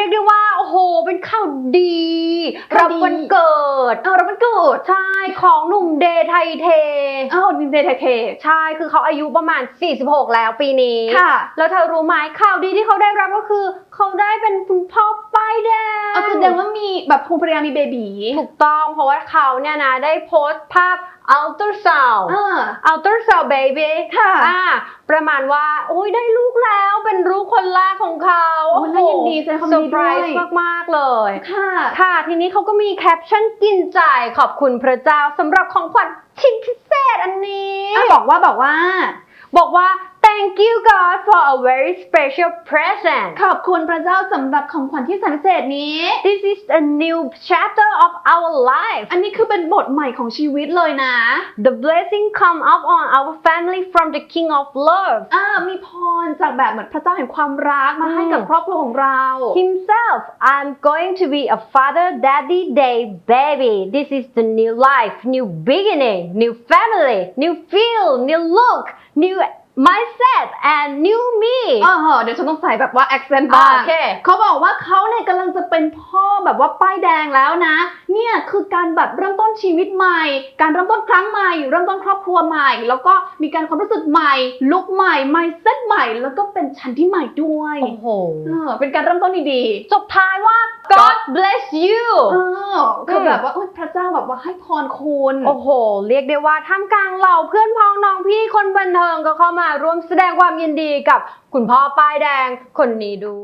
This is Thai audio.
รียกได้ว่าโอ้โหเป็นข่าวดีข่ารัวบดีวันเกิดเอาแล้วมันเกิดใช่ของหนุ่มเดย์ไทยเทอ้าวดินเดย์ไทเคใช่คือเขาอายุประมาณ 46 แล้วปีนี้ค่ะแล้วเธอรู้ไหมข่าวดีที่เขาได้รับก็คือ เขาได้เป็นคุณพ่อป้ายแดงเอาแสดงว่ามีแบบภูมิภรรยามีเบบีถูกต้องเพราะว่าเขาเนี่ยนะได้โพสต์ภาพ ultrasound อ่า ultrasound baby ค่ะอ่าประมาณว่าโอ้ยได้ลูกแล้วเป็นลูก คนแรกของเขาโอ้ยน่ายินดีแสดงความเซยิอนดีร์ไพรด้วยส์มาก ๆ เลย ค่ะ ค่ะ ทีนี้เขาก็มีแคปชั่นกินใจขอบคุณพระเจ้าสำหรับของขวัญชิ้นพิเศษอันนี้ อะบอกว่าบอกว่า บอกว่า thank you God for a very special present ขอบคุณพระเจ้าสำหรับของขวัญที่แสนพิเศษนี้ this is a new chapter of our life อันนี้คือเป็นบทใหม่ของชีวิตเลยนะ the blessing come up on our family from the King of Love อ่ามีพรจากแบบเหมือนพระเจ้าแห่งความรักมาให้กับ อืม ครอบครัวของเรา himself I'm going to be a father daddy day baby this is the new life new beginning new family new feel new look new mindset and new me อ๋อเดี๋ยวฉันต้องใส่แบบว่า accent บ้างโอเคเขาบอกว่าเขาเนี่ยกำลังจะเป็นพ่อแบบว่าป้ายแดงแล้วนะ เนี่ยคือการแบบเริ่มต้นชีวิตใหม่ การเริ่มต้นครั้งใหม่ เริ่มต้นครอบครัวใหม่ แล้วก็มีการความรู้สึกใหม่ ลุกใหม่ mindset ใหม่ แล้วก็เป็นชั้นที่ใหม่ด้วย โอ้โหเออเป็นการเริ่มต้นดีจบท้ายว่า God bless you ๆเออคือ แบบว่าพระเจ้าแบบว่าให้พรคุณโอ้โห เรียกได้ว่าท่ามกลางเหล่าเพื่อนพ้องน้องพี่คนบันเทิงก็เข้ามาร่วมแสดงความยินดีกับคุณพ่อป้ายแดงคนนี้ดู